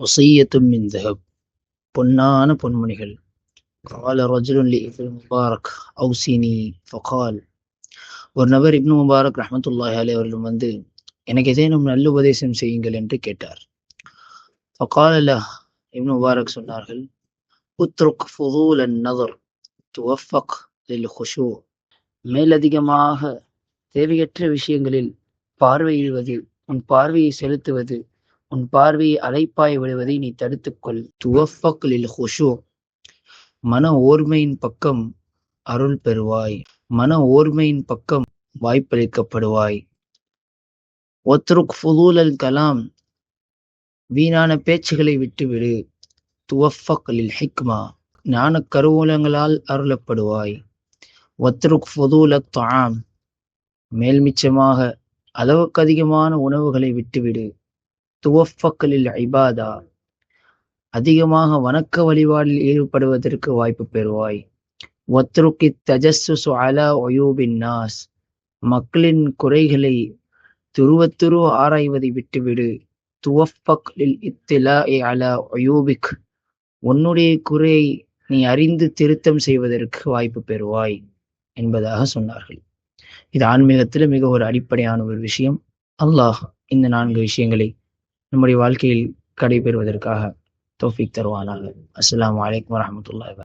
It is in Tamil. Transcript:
வசியத்தும் மின் தஹப் பொன்னான பொன்மணிகள் قال رجل لابن முபாரக் அவுசினி ஃபகால் ஒரு நபர் இப்னு முபாரக் ரஹமத்துல்லாஹி அலைஹி அவர்களும் வந்து எனக்கு ஏதேனும் நல்ல உபதேசம் செய்யுங்கள் என்று கேட்டார் ஃபகால் லஹ் இப்னு முபாரக் சொன்னார்கள் உத்ருக் ஃபுதூல் நதர் துவஃபக் லில் ஹுஷூ மேலதிகமாக தேவையற்ற விஷயங்களில் பார்வையிடுவது உன் பார்வையை செலுத்துவது உன் பார்வையை அலைப்பாய் விடுவதை நீ தடுத்துக்கொள் துவஃபக் ஹுஷு. மன ஓர்மையின் பக்கம் அருள் பெறுவாய். மன ஓர்மையின் பக்கம் வாய்ப்பளிக்கப்படுவாய். ஒத்ருக் ஃபுதூலல் கலாம். வீணான பேச்சுகளை விட்டுவிடு. துவஃபக்லில் ஹிக்மா. ஞான கருவூலங்களால் அருளப்படுவாய். ஒத்ருக் ஃபுதூல தாம். மேல்மிச்சமாக அளவுக்கு அதிகமான உணவுகளை விட்டுவிடு. துவஃபக்கலில் ஐபாதா அதிகமாக வணக்க வழிபாடில் ஈடுபடுவதற்கு வாய்ப்பு பெறுவாய். ஒத்ருக்கி தஜஸ்ஸு அலா ஒயூபின் நாஸ். மக்களின் குறைகளை துருவத்துருவ ஆராய்வதை விட்டுவிடு. துவஃபக் லில் இத்திலா அலா ஒயூபிக் உன்னுடைய குறையை நீ அறிந்து திருத்தம் செய்வதற்கு வாய்ப்பு பெறுவாய் என்பதாக சொன்னார்கள். இது ஆன்மீகத்தில் மிக ஒரு அடிப்படையான ஒரு விஷயம். அல்லாஹ் இந்த நான்கு விஷயங்களை நம்முடைய வாழ்க்கையில் கடைபெறுவதற்காக தோஃபிக் தருவானாக. அஸ்லாம் வலைக்கம் வரமத்துல்லாஹ்